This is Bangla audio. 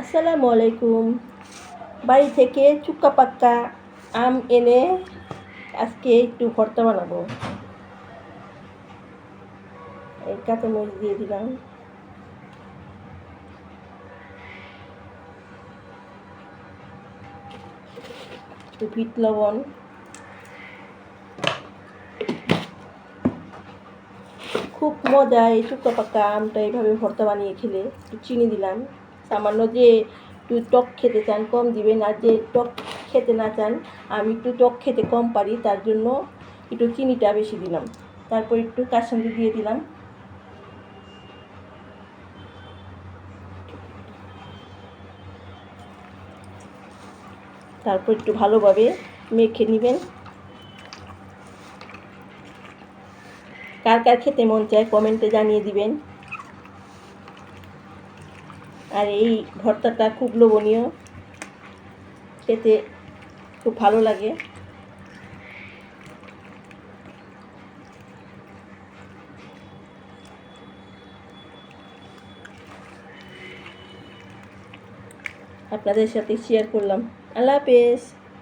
আসসালামু আলাইকুম বাড়ি থেকে চুক্কা পাক্কা আম এনে আজকে একটু ভর্তা বানাবো। এই কাঁচা কাঁচামরিচ দিয়ে দিলাম। একটু বিট লবণ। খুব মজা এই চুক্কা পাক্কা আমটা এইভাবে ভর্তা বানিয়ে খেলে। একটু চিনি দিলাম। সামান্য যে একটু টক খেতে চান, কম দিবেন, আর যে টক খেতে না চান, আমি একটু টক খেতে কম পারি, তার জন্য একটু চিনিটা বেশি দিলাম। তারপর একটু কাসন্দি দিয়ে দিলাম। তারপর একটু ভালোভাবে মেখে নেবেন। কার কার খেতে মন চায় কমেন্টে জানিয়ে দিবেন। আর এই ভর্তাটা খুব লোভনীয়। খেতে খুব ভালো লাগে। আপনাদের সাথে শেয়ার করলাম। আল্লাহ হাফেজ।